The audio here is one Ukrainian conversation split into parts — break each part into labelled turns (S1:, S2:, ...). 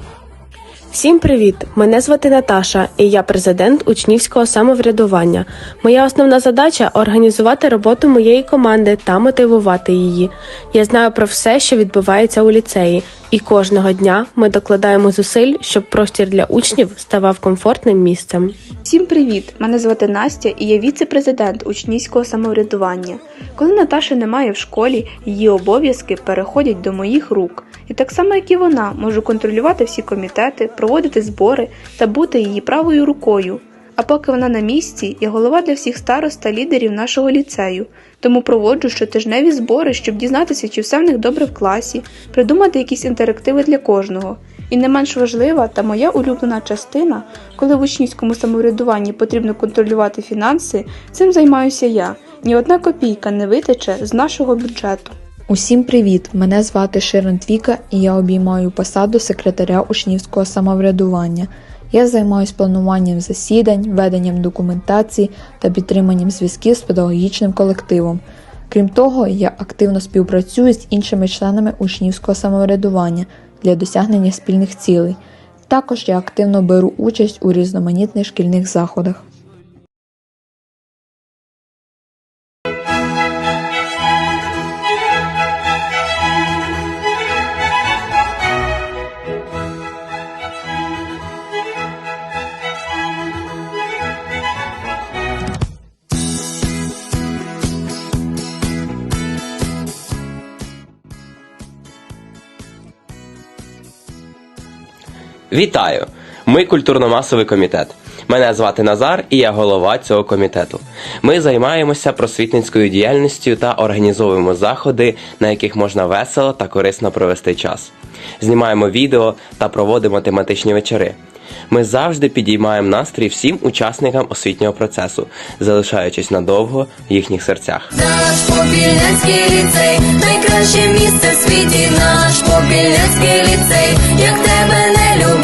S1: Yeah. Всім привіт! Мене звати Наташа, і я президент учнівського самоврядування. Моя основна задача організувати роботу моєї команди та мотивувати її. Я знаю про все, що відбувається у ліцеї, і кожного дня ми докладаємо зусиль, щоб простір для учнів ставав комфортним місцем.
S2: Всім привіт! Мене звати Настя і я віце-президент учнівського самоврядування. Коли Наташі немає в школі, її обов'язки переходять до моїх рук. І так само, як і вона, можу контролювати всі комітети, проводити збори та бути її правою рукою. А поки вона на місці, я голова для всіх старост та лідерів нашого ліцею, тому проводжу щотижневі збори, щоб дізнатися, чи все в них добре в класі, придумати якісь інтерактиви для кожного. І не менш важлива та моя улюблена частина, коли в учнівському самоврядуванні потрібно контролювати фінанси, цим займаюся я. Ні одна копійка не витече з нашого бюджету.
S3: Усім привіт! Мене звати Ширин Твіка і я обіймаю посаду секретаря учнівського самоврядування. Я займаюся плануванням засідань, веденням документації та підтриманням зв'язків з педагогічним колективом. Крім того, я активно співпрацюю з іншими членами учнівського самоврядування для досягнення спільних цілей. Також я активно беру участь у різноманітних шкільних заходах.
S4: Вітаю! Ми культурно-масовий комітет. Мене звати Назар і я голова цього комітету. Ми займаємося просвітницькою діяльністю та організовуємо заходи, на яких можна весело та корисно провести час. Знімаємо відео та проводимо тематичні вечори. Ми завжди підіймаємо настрій всім учасникам освітнього процесу, залишаючись надовго в їхніх серцях.
S5: Наш Попільнянський ліцей, найкраще місце в світі, наш Попільнянський ліцей, як тебе не любити,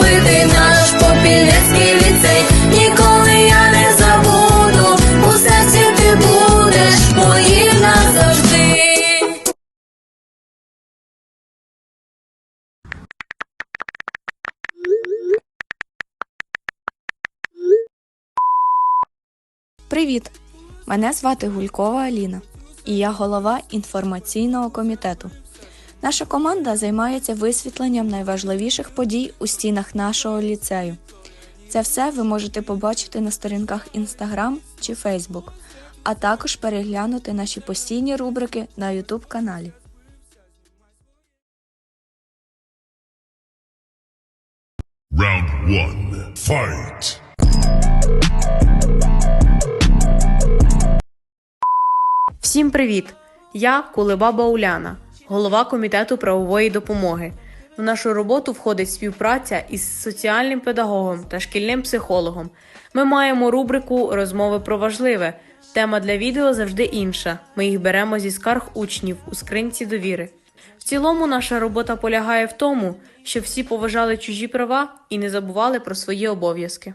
S6: Привіт! Мене звати Гулькова Аліна, і я голова інформаційного комітету. Наша команда займається висвітленням найважливіших подій у стінах нашого ліцею. Це все ви можете побачити на сторінках Instagram чи Facebook, а також переглянути наші постійні рубрики на YouTube каналі.
S7: Round one, fight!
S8: Всім привіт! Я Кулебаба Уляна, голова комітету правової допомоги. В нашу роботу входить співпраця із соціальним педагогом та шкільним психологом. Ми маємо рубрику Розмови про важливе. Тема для відео завжди інша. Ми їх беремо зі скарг учнів у скринці довіри. В цілому, наша робота полягає в тому, щоб всі поважали чужі права і не забували про свої обов'язки.